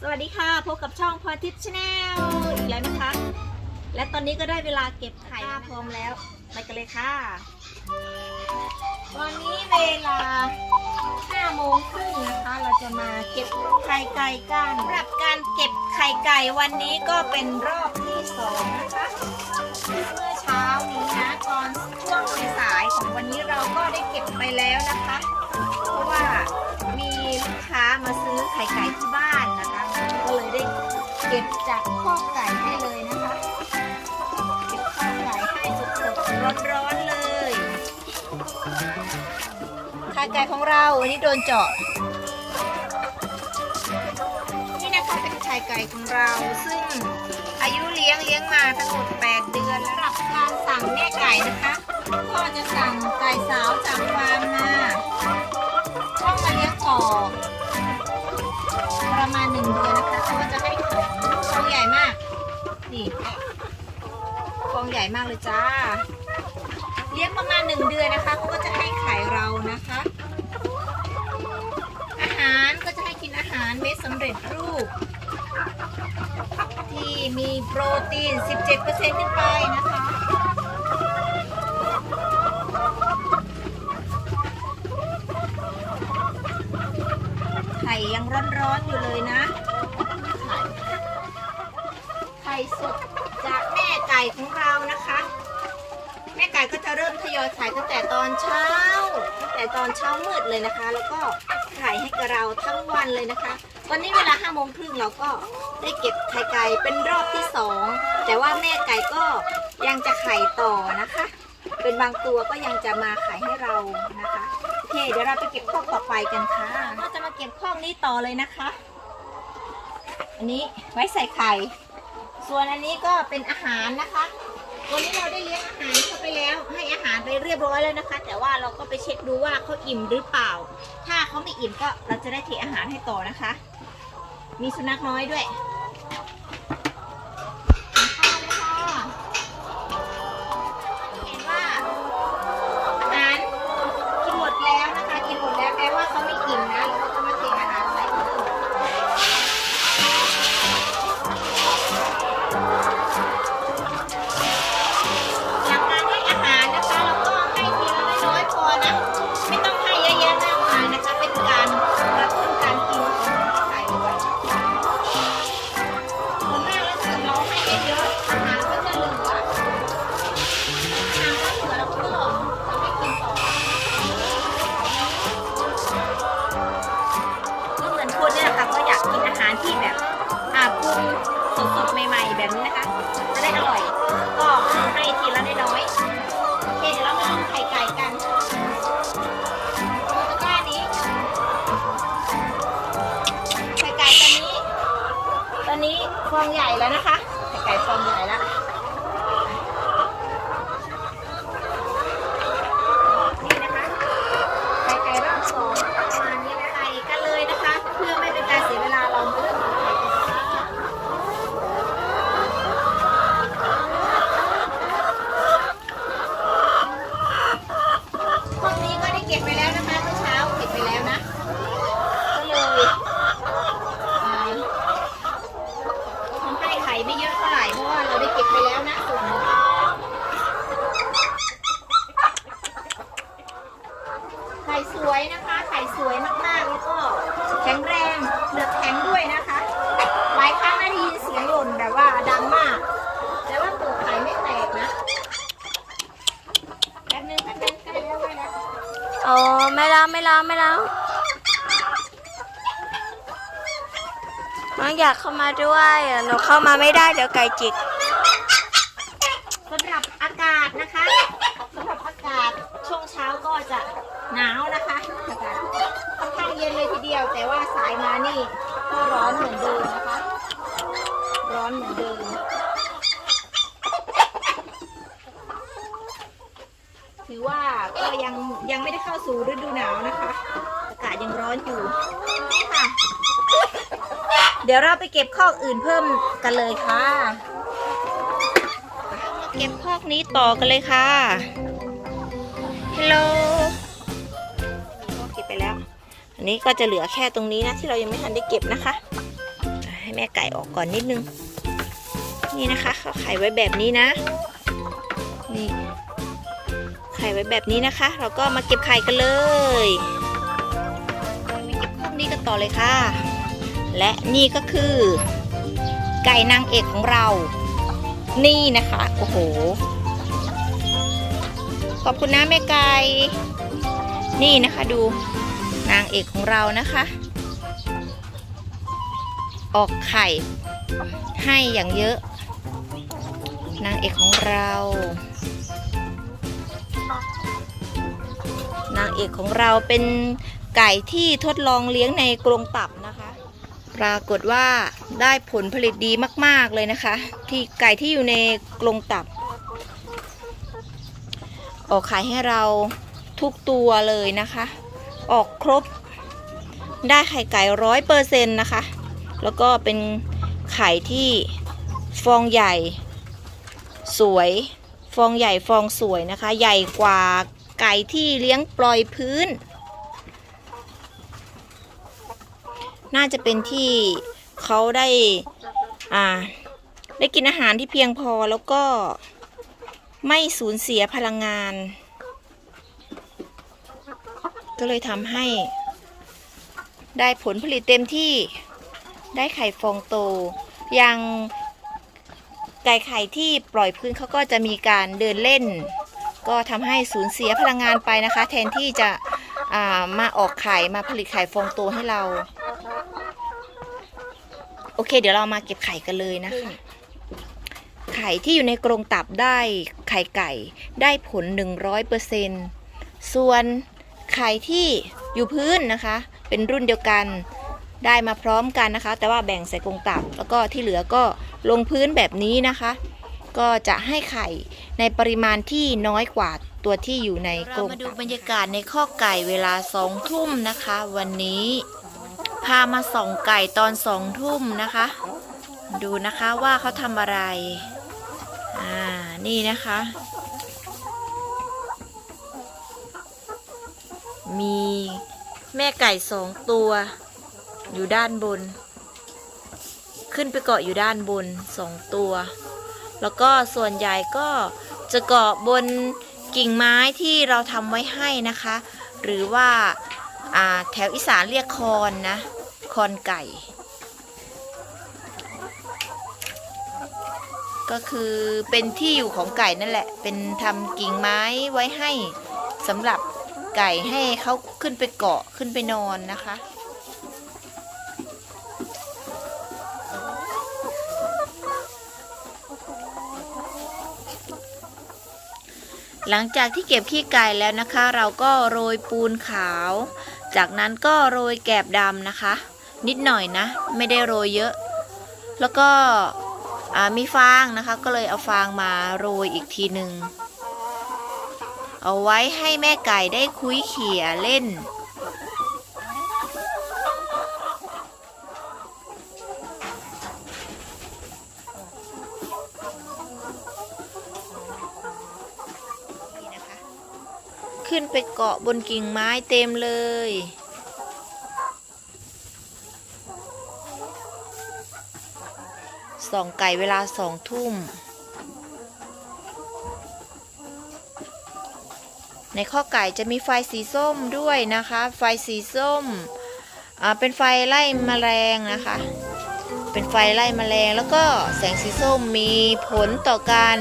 สวัสดีค่ะ พบกับช่องพอทิพย์ชาแนลอีกแล้วนะคะ และตอนนี้ก็ได้เวลาเก็บไข่พร้อมแล้ว ไปกันเลยค่ะ ตอนนี้เวลา5โมงครึ่งนะคะ เราจะมาเก็บไข่ไก่กันสำหรับการเก็บไข่ไก่วันนี้ก็เป็นรอบที่สองนะคะเมื่อเช้านี้นะตอนช่วงสายของวันนี้เราก็ได้เก็บไปแล้วนะคะ เพราะว่ามีลูกค้ามาซื้อไข่ไก่ที่บ้านนะคะ ก็เลยได้เก็บจากข้อไก่ให้เลยนะคะเก็บข้อไก่ให้สดๆร้อนๆเลยไข่ไก่ของเราวันนี้โดนเจาะนี่นะคะเป็นไข่ไก่ของเราซึ่งอายุเลี้ยงเลี้ยงมาทั้งหมด8เดือนแล้วรับการสั่งแม่ไก่นะคะก็จะสั่งไก่สาวจากฟาร์มมา ต่อ ประมาณหนึ่งเดือนนะคะเขาก็จะให้ไข่ฟองใหญ่มาก นี่ฟองใหญ่มากเลยจ้า เลี้ยงประมาณหนึ่งเดือนนะคะเขาก็จะให้ไข่เรานะคะ อาหารก็จะให้กินอาหารเม็ดสำเร็จรูป ที่มีโปรตีน 17%ขึ้นไปนะคะ ยังร้อนๆอยู่เลยนะ ไข่สดจากแม่ไก่ของเรานะคะ แม่ไก่ก็จะเริ่มทยอยขายตั้งแต่ตอนเช้า ตั้งแต่ตอนเช้ามืดเลยนะคะ แล้วก็ขายให้กับเราทั้งวันเลยนะคะตอนนี้เวลาห้าโมงครึ่งเราก็ได้เก็บไข่ไก่เป็นรอบที่สองแต่ว่าแม่ไก่ก็ยังจะไข่ต่อนะคะ เป็นบางตัวก็ยังจะมาขายให้เรานะคะ เค เดี๋ยวเราไปเก็บข้อกต่อไปกันค่ะ ก็จะมาเก็บข้อกนี้ต่อเลยนะคะ อันนี้ไว้ใส่ไข่ ส่วนอันนี้ก็เป็นอาหารนะคะ วันนี้เราได้เลี้ยงอาหารเข้าไปแล้ว ให้อาหารไปเรียบร้อยแล้วนะคะ แต่ว่าเราก็ไปเช็คดูว่าเขาอิ่มหรือเปล่า ถ้าเขาไม่อิ่มก็เราจะได้เทอาหารให้ต่อนะคะ มีสุนัขน้อยด้วย แบบนี้นะคะ จะได้อร่อย ก็ให้ทีละน้อยๆโอเคเดี๋ยวเรามาลงไข่ไก่กันตะกร้านี้ ไข่ไก่ตอนนี้ ตอนนี้ฟองใหญ่แล้วนะคะ ไข่ไก่ฟองใหญ่แล้ว นี่นะคะ ไข่ไก่รอบสองประมาณนี้นะไข่กันเลยนะคะ เพื่อไม่เป็นการเสียเวลาเรามาเริ่มไข่กันค่ะ ห้องนี้ ก็ได้เก็บไปแล้วนะคะเมื่อเช้าเก็บไปแล้วนะ ก็เลยทำให้ไข่ไม่เยอะเท่าไหร่เพราะว่าเราได้เก็บไปแล้วนะส่วนหนึ่งไข่สวยนะคะ ไข่สวยมากๆแล้วก็แข็งแรงเปลือกแข็งด้วยนะคะ หลายครั้งนะได้ยินเสียงหล่นแบบว่าดังมาก แต่ว่าเปลือกไข่ไม่แตกนะแป๊บนึงแป๊บนึงใกล้แล้วใกล้แล้ว อ๋อไม่แล้วไม่แล้วไม่แล้วน้องอยากเข้ามาด้วยหนูเข้ามาไม่ได้เดี๋ยวไก่จิกสำหรับอากาศนะคะสำหรับอากาศช่วงเช้าก็จะหนาวนะคะอากาศค่อนข้างเย็นเลยทีเดียว แต่ว่าสายมานี่ก็ร้อนเหมือนเดิมนะคะ ร้อนเหมือนเดิม ถือว่าก็ยังยังไม่ได้เข้าสู่ฤดูหนาวนะคะ อากาศยังร้อนอยู่นี่ค่ะ เดี๋ยวเราไปเก็บข้อกอื่นเพิ่มกันเลยค่ะ เก็บพอกนี้ต่อกันเลยค่ะฮัลโหลเก็บไปแล้ว อันนี้ก็จะเหลือแค่ตรงนี้นะที่เรายังไม่ทันได้เก็บนะคะ ให้แม่ไก่ออกก่อนนิดนึง นี่นะคะเขาไข่ไว้แบบนี้นะ ข่ไว้แบบนี้นะคะ เราก็มาเก็บไข่กันเลยมาเก็บพวกนี้กันต่อเลยค่ะ และนี่ก็คือ ไก่นางเอกของเรา นี่นะคะ โอ้โห ขอบคุณนะแม่ไก่ นี่นะคะดูนางเอกของเรานะคะ ออกไข่ให้อย่างเยอะ นางเอกของเรา นางเอกของเราเป็นไก่ที่ทดลองเลี้ยงในกรงตับนะคะ ปรากฏว่าได้ผลผลิตดีมาก ๆเลยนะคะ ที่ไก่ที่อยู่ในกรงตับ ออกขายให้เราทุกตัวเลยนะคะ ออกครบ ได้ไข่ไก่ร้อยเปอร์เซ็นต์นะคะ แล้วก็เป็นไข่ที่ฟองใหญ่ สวย ฟองใหญ่ฟองสวยนะคะ ใหญ่กว่าไก่ที่เลี้ยงปล่อยพื้น น่าจะเป็นที่เขาได้อ่าได้กินอาหารที่เพียงพอแล้วก็ไม่สูญเสียพลังงาน ก็เลยทำให้ ได้ผลผลิตเต็มที่ได้ไข่ฟองโตอย่าง ไก่ไข่ที่ปล่อยพื้นเขาก็จะมีการเดินเล่น ก็ทำให้สูญเสียพลังงานไปนะคะ แทนที่จะามาออกไข่มาผลิตไข่ฟองโตให้เรา โอเค เดี๋ยวเรามาเก็บไข่กันเลยนะคะไข่ที่อยู่ในกรงตับได้ไข่ไก่ได้ผล 100%ส่วนไข่ที่อยู่พื้นนะคะ เป็นรุ่นเดียวกันได้มาพร้อมกันนะคะ แต่ว่าแบ่งใส่กรงตับแล้วก็ที่เหลือก็ ลงพื้นแบบนี้นะคะ ก็จะให้ไข่ในปริมาณที่น้อยกว่าตัวที่อยู่ในกรงตับเรามาดูบรรยากาศในข้อไก่เวลาสองทุ่มนะคะ วันนี้พามาส่องไก่ตอนสองทุ่มนะคะ ดูนะคะว่าเขาทำอะไร อ่านี่นะคะ มีแม่ไก่สองตัว อยู่ด้านบน ขึ้นไปเกาะอยู่ด้านบนสองตัว แล้วก็ส่วนใหญ่ก็จะเกาะบนกิ่งไม้ที่เราทำไว้ให้นะคะ หรือว่าาแถวอีสานเรียกคอนนะ คอนไก่ ก็คือเป็นที่อยู่ของไก่นั่นแหละ เป็นทำกิ่งไม้ไว้ให้สำหรับไก่ให้เขาขึ้นไปเกาะขึ้นไปนอนนะคะ หลังจากที่เก็บขี้ไก่แล้วนะคะ เราก็โรยปูนขาว จากนั้นก็โรยแกบดำนะคะ นิดหน่อยนะ ไม่ได้โรยเยอะ แล้วก็มีฟางนะคะ ก็เลยเอาฟางมาโรยอีกทีหนึ่งเอาไว้ให้แม่ไก่ได้คุยเขี่ยเล่นนะคะ ขึ้นไปเกาะบนกิ่งไม้เต็มเลย ส่องไก่เวลาสองทุ่ม ในข้อไก่จะมีไฟสีส้มด้วยนะคะ ไฟสีส้ม อ่า เป็นไฟไล่แมลงนะคะ เป็นไฟไล่แมลงแล้วก็แสงสีส้มมีผลต่อการ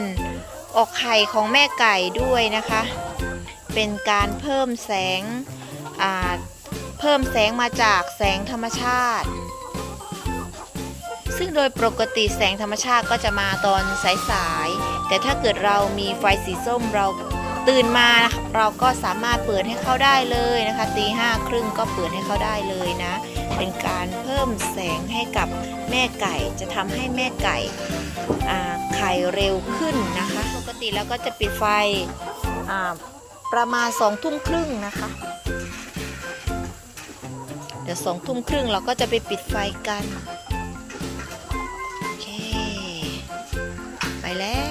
ออกไข่ของแม่ไก่ด้วยนะคะ เป็นการเพิ่มแสงเพิ่มแสงมาจากแสงธรรมชาติ ซึ่งโดยปกติแสงธรรมชาติก็จะมาตอนสายๆแต่ถ้าเกิดเรามีไฟสีส้มเราตื่นมาเราก็สามารถเปิดให้เข้าได้เลยนะคะตีห้าครึ่งก็เปิดให้เข้าได้เลยนะ เป็นการเพิ่มแสงให้กับแม่ไก่จะทำให้แม่ไก่ไข่เร็วขึ้นนะคะ ปกติแล้วก็จะปิดไฟ ประมาณสองทุ่มครึ่งนะคะ เดี๋ยวสองทุ่มครึ่งเราก็จะไปปิดไฟกัน โอเค ไปแล้ว